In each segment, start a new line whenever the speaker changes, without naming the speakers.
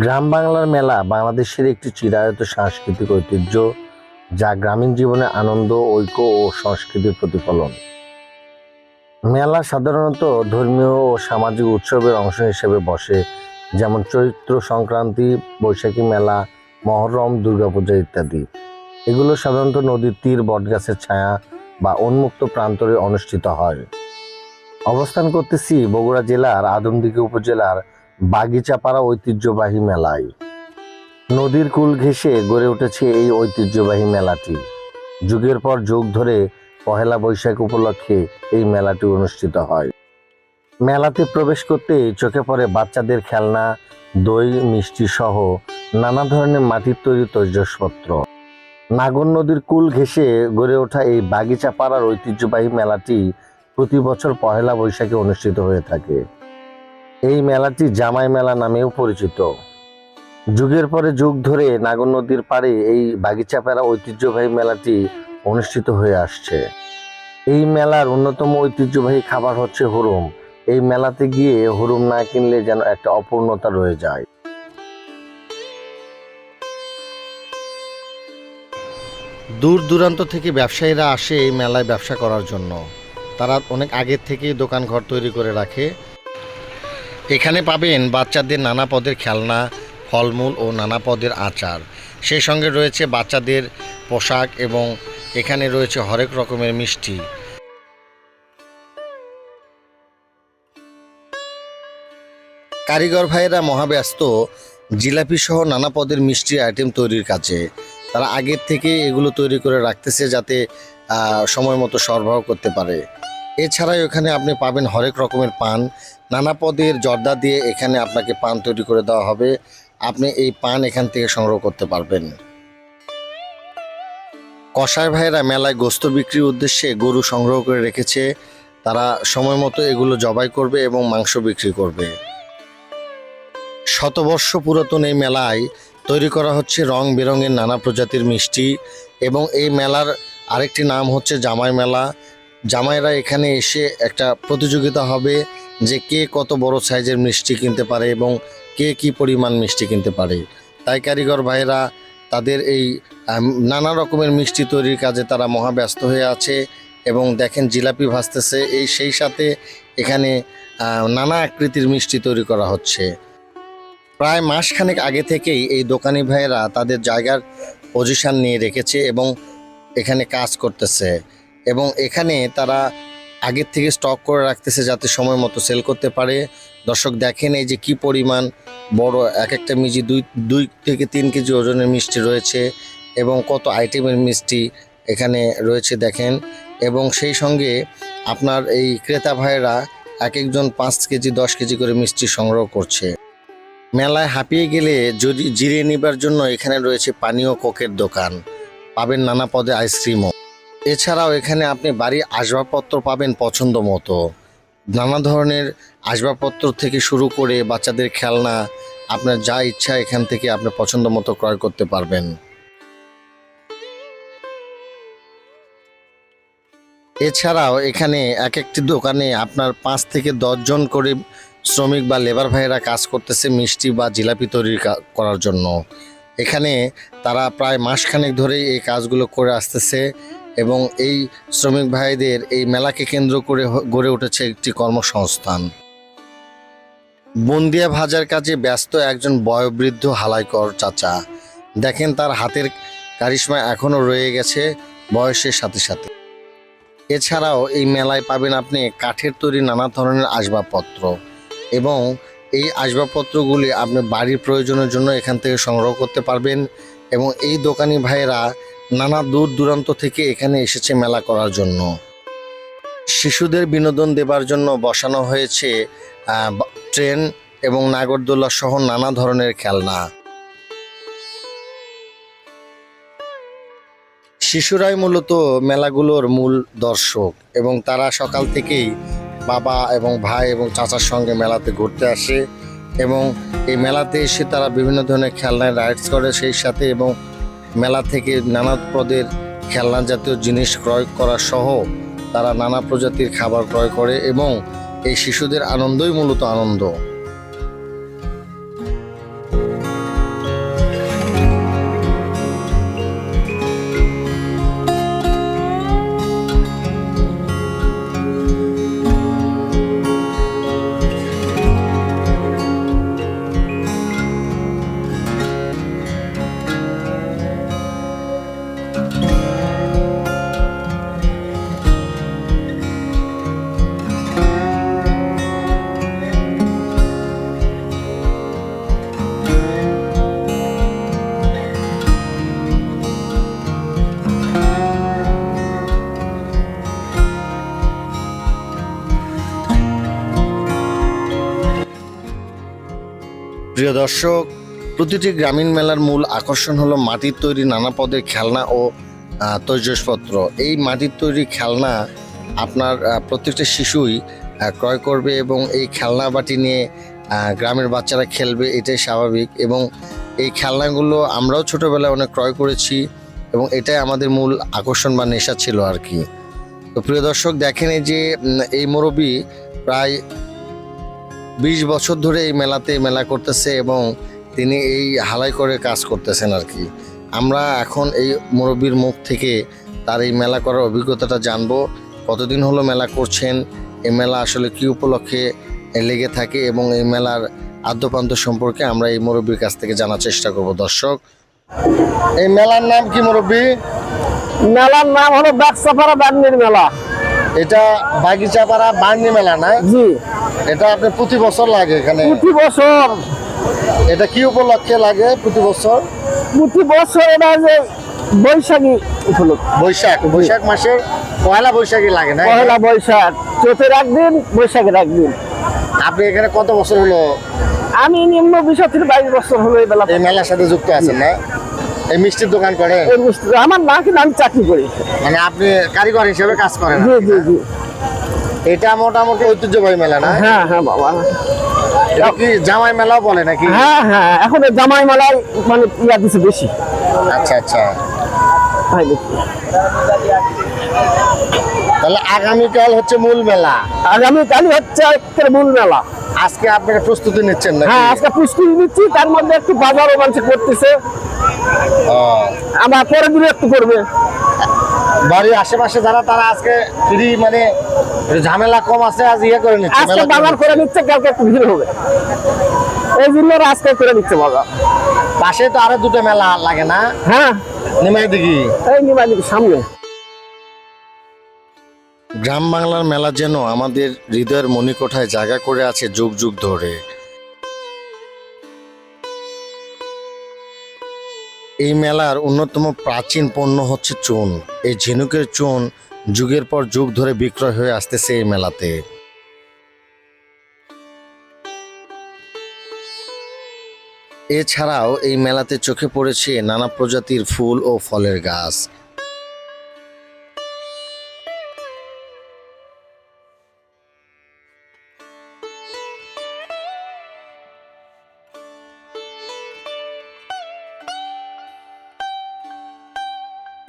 গ্রাম বাংলার মেলা বাংলাদেশের একটি চিরায়ত সাংস্কৃতিক ঐতিহ্য যা গ্রামীণ জীবনে আনন্দ, ঐক্য ও সংস্কৃতির প্রতিফলন। মেলা সাধারণত ধর্মীয় ও সামাজিক উৎসবের অংশ হিসেবে বসে, যেমন চৈত্র সংক্রান্তি, বৈশাখী মেলা, মহরম, দুর্গাপূজা ইত্যাদি। এগুলো সাধারণত নদীর তীর, বটগাছের ছায়া বা উন্মুক্ত প্রান্তরে অনুষ্ঠিত হয়। অবস্থান করতেছি বগুড়া জেলার আদমদিঘি উপজেলার বাগিচাপাড়া ঐতিহ্যবাহী মেলায়। নদীর কুল ঘেঁষে গড়ে উঠেছে এই ঐতিহ্যবাহী মেলাটি। যুগের পর যুগ ধরে পহেলা বৈশাখ উপলক্ষে এই মেলাটি অনুষ্ঠিত হয়। মেলাতে প্রবেশ করতেই চোখে পড়ে বাচ্চাদের খেলনা, দই, মিষ্টি সহ নানা ধরনের মাটির তৈরি তৈজসপত্র। নাগর নদীর কুল ঘেঁষে গড়ে ওঠা এই বাগিচা পাড়ার ঐতিহ্যবাহী মেলাটি প্রতি বছর পহেলা বৈশাখে অনুষ্ঠিত হয়ে থাকে। এই মেলাটি জামাই মেলা নামেও পরিচিত। যুগের পরে যুগ ধরে নাগর নদীর পাড়ে এই বাগিচাপাড়া ঐতিহ্যবাহী মেলাটি অনুষ্ঠিত হয়ে আসছে। এই মেলার অন্যতম ঐতিহ্যবাহী খাবার হচ্ছে হুরুম। এই মেলাতে গিয়ে হুরুম না কিনলে যেন একটা অপূর্ণতা রয়ে যায়। দূর দূরান্ত থেকে ব্যবসায়ীরা আসে এই মেলায় ব্যবসা করার জন্য। তারা অনেক আগের থেকেই দোকান ঘর তৈরি করে রাখে। এখানে পাবেন বাচ্চাদের নানা পদের খেলনা, ফলমূল ও নানা পদের আচার। সেই সঙ্গে রয়েছে বাচ্চাদের পোশাক এবং এখানে রয়েছে হরেক রকমের মিষ্টি। কারিগর ভাইয়েরা মহাব্যস্ত, জিলাপি সহ নানা পদের মিষ্টি আইটেম তৈরির কাছে তারা আগের থেকে এগুলো তৈরি করে রাখতেছে যাতে সময় মতো সরবরাহ করতে পারে। এছাড়াও এখানে আপনি পাবেন হরেক রকমের পান। নানা পদের জর্দা দিয়ে এখানে আপনাকে পান তৈরি করে দেওয়া হবে। আপনি এই পান এখান থেকে সংগ্রহ করতে পারবেন। কসাই ভাইয়েরা মেলায় গোস্ত বিক্রির উদ্দেশ্যে গরু সংগ্রহ করে রেখেছে। তারা সময় মতো এগুলো জবাই করবে এবং মাংস বিক্রি করবে। শতবর্ষ পুরাতন এই মেলায় তৈরি করা হচ্ছে রং বেরঙের নানা প্রজাতির মিষ্টি এবং এই মেলার আরেকটি নাম হচ্ছে জামাই মেলা। জামাইরা এখানে এসে একটা প্রতিযোগিতা হবে যে কে কত বড় সাইজের মিষ্টি কিনতে পারে এবং কে কি পরিমাণ মিষ্টি কিনতে পারে। তাই কারিগর ভাইরা তাদের এই নানা রকমের মিষ্টি তৈরির কাজে তারা মহাব্যস্ত হয়ে আছে এবং দেখেন জিলাপি ভাসতেছে এই সেই সাথে এখানে নানা আকৃতির মিষ্টি তৈরি করা হচ্ছে। প্রায় মাসখানেক আগে থেকেই এই দোকানি ভাইয়েরা তাদের জায়গার পজিশন নিয়ে রেখেছে এবং এখানে কাজ করতেছে। এবং এখানে তারা আগের থেকে স্টক করে রাখতেছে যাতে সময় মতো সেল করতে পারে। দর্শক দেখেন এই যে কি পরিমাণ বড় এক একটা মিষ্টি, দুই দুই থেকে তিন কেজি ওজনের মিষ্টি রয়েছে এবং কত আইটেমের মিষ্টি এখানে রয়েছে দেখেন। এবং সেই সঙ্গে আপনার এই ক্রেতা ভাইয়েরা এক একজন পাঁচ কেজি, দশ কেজি করে মিষ্টি সংগ্রহ করছে। মেলায় হাঁপিয়ে গেলে যদি জিরিয়ে নিবার জন্য এখানে রয়েছে পানীয় কোকের দোকান। পাবেন নানা পদে আইসক্রিমও। এছাড়াও এখানে আপনি বাড়ির আসবাবপত্র পাবেন পছন্দ মতো। নানা ধরনের আসবাবপত্র থেকে শুরু করে বাচ্চাদের খেলনা, আপনার যা ইচ্ছা এখান থেকে আপনি পছন্দ মতো ক্রয় করতে পারবেন। এছাড়াও এখানে এক একটি দোকানে আপনার পাঁচ থেকে দশজন করে শ্রমিক বা লেবার ভাইয়েরা কাজ করতেছে মিষ্টি বা জিলাপি তৈরি করার জন্য। এখানে তারা প্রায় মাসখানেক ধরেই এই কাজগুলো করে আসতেছে। এবং এই শ্রমিক ভাইদের এই মেলাকে কেন্দ্র করে গড়ে উঠেছে একটি কর্মসংস্থান। বন্দিয়া ভাজার কাজে ব্যস্ত একজন বয়োবৃদ্ধ হালাইকর চাচা। দেখেন তার হাতের কারিশমা এখনও রয়ে গেছে বয়সের সাথে সাথে। এছাড়াও এই মেলায় পাবেন আপনি কাঠের তৈরি নানা ধরনের আসবাবপত্র এবং এই আসবাবপত্রগুলি আপনি বাড়ির প্রয়োজনের জন্য এখান থেকে সংগ্রহ করতে পারবেন এবং এই দোকানি ভাইয়েরা নানা দূর দূরান্ত থেকে এখানে এসেছে মেলা করার জন্য। শিশুদের বিনোদন দেবার জন্য বসানো হয়েছে ট্রেন এবং নাগরদোলা সহ নানা ধরনের খেলনা। শিশুরাই মূলত মেলাগুলোর মূল দর্শক এবং তারা সকাল থেকেই বাবা এবং ভাই এবং চাচার সঙ্গে মেলাতে ঘুরতে আসে এবং এই মেলাতে এসে তারা বিভিন্ন ধরনের খেলনায় রাইডস করে সেই সাথে এবং মেলা থেকে নানা পদের খেলনা জাতীয় জিনিস ক্রয় করা সহ তারা নানা প্রজাতির খাবার ক্রয় করে এবং এই শিশুদের আনন্দই মূলত আনন্দ। প্রিয় দর্শক, প্রতিটি গ্রামীণ মেলার মূল আকর্ষণ হলো মাটির তৈরি নানা পদের খেলনা ও তৈজসপত্র। এই মাটির তৈরি খেলনা আপনার প্রত্যেকটা শিশুই ক্রয় করবে এবং এই খেলনা বাটি নিয়ে গ্রামের বাচ্চারা খেলবে, এটাই স্বাভাবিক এবং এই খেলনাগুলো আমরাও ছোটোবেলায় অনেক ক্রয় করেছি এবং এটাই আমাদের মূল আকর্ষণ বা নেশা ছিল আর কি। তো প্রিয় দর্শক, দেখেন যে এই মুরব্বী প্রায় বিশ বছর ধরে এই মেলাতে মেলা করতেছে এবং তিনি এই হালাই করে কাজ করতেছেন আর কি। আমরা এখন এই মুরব্বীর মুখ থেকে তার এই মেলা করার অভিজ্ঞতাটা জানব। কতদিন হলো মেলা করছেন? এই মেলা আসলে কি উপলক্ষে লেগে থাকে এবং এই মেলার আদ্যপান্ত সম্পর্কে আমরা এই মুরব্বীর কাছ থেকে জানার চেষ্টা করব। দর্শক, এই মেলার নাম কি মুরব্বী?
মেলার নাম হলো বাক্সাপাড়া বান্নির মেলা।
এটা বাগিচা বাগিচাপাড়া বার্নি মেলা না
জি।
এটা আপনি প্রতি বছর লাগে এখানে?
প্রতি বছর।
এটা কি উপলক্ষে লাগে প্রতি বছর?
প্রতি বছর এটা যে বৈশাখী উপলক্ষ।
বৈশাখ বৈশাখ মাসের পয়লা বৈশাখী লাগে না
পহেলা বৈশাখ চোখের একদিন বৈশাখের একদিন।
আপনি এখানে কত বছর হলো?
আমি নিম্ন বিষয় থেকে বাইশ বছর হলো এই
এই মেলার সাথে যুক্ত আছেন না? এই মিষ্টির দোকান করে
এই মিস্ত্রি আমার না কিন্তু আমি চাকরি করি।
মানে আপনি কারিগর হিসেবে কাজ করেন?
জি জি জি।
এটা মোটামুটি ঐতিহ্যবাহী মেলা না?
হ্যাঁ হ্যাঁ বাবা।
কি জামাই মেলাও বলে নাকি?
হ্যাঁ হ্যাঁ এখন জামাই মেলায় মানে ইয়া দিছে বেশি।
আচ্ছা আচ্ছা। তাহলে আগামীকাল হচ্ছে মূল মেলা।
আগামী কালই হচ্ছে মূল মেলা।
আজকে আপনারা প্রস্তুতি নিচ্ছেন না
হ্যাঁ আজকে পুষ্কুল নিচ্ছি তার মধ্যে একটু বাজারও মানুষ করতেছে। পরের দিনে একটু করবে।
বাড়ির আশেপাশে যারা তারা আজকে ফ্রি মানে ঝামেলা কম আছে আজ ইয়ে করে নিচ্ছে
আজকে বাজার
নিচ্ছে।
করে নিচ্ছে। কালকে একটু ভিড় হবে। এই জন্য আজকে করে নিচ্ছে বাজার।
পাশে তো আরও দুটো মেলা লাগে না?
হ্যাঁ।
নিমাই দিঘি।
এই নিমালির সামনে।
গ্রাম বাংলার মেলা যেন আমাদের হৃদয়ের মণিকোঠায় জায়গা করে আছে যুগ যুগ ধরে। এই মেলার অন্যতম প্রাচীন পণ্য হচ্ছে চুন। এই ঝিনুকের চুন যুগের পর যুগ ধরে বিক্রয় হয়ে আসতেছে এই মেলাতে। এছাড়াও এই মেলাতে চোখে পড়েছে নানা প্রজাতির ফুল ও ফলের গাছ।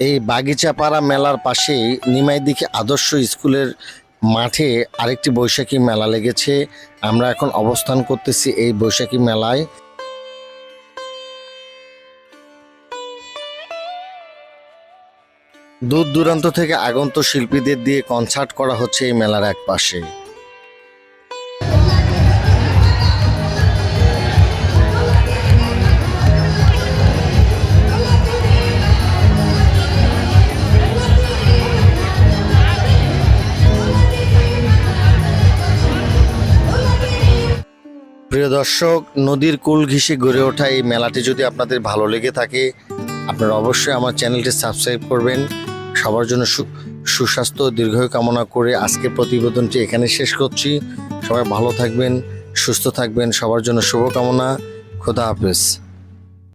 এই বাগিচাপাড়া মেলার পাশেই নিমাইদিকে আদর্শ স্কুলের মাঠে আরেকটি বৈশাখী মেলা লেগেছে। আমরা এখন অবস্থান করতেছি এই বৈশাখী মেলায়। দূর দূরান্ত থেকে আগন্ত শিল্পীদের দিয়ে কনসার্ট করা হচ্ছে এই মেলার এক পাশে প্রিয় দর্শক, নদীর কুল ঘিসে গড়ে ওঠা এই মেলাটি যদি আপনাদের ভালো লেগে থাকে, আপনারা অবশ্যই আমার চ্যানেলটি সাবস্ক্রাইব করবেন। সবার জন্য সুস্বাস্থ্য ও দীর্ঘায়ু কামনা করে আজকের প্রতিবেদনটি এখানে শেষ করছি। সবাই ভালো থাকবেন, সুস্থ থাকবেন, সবার জন্য শুভকামনা। খোদা হাফেজ।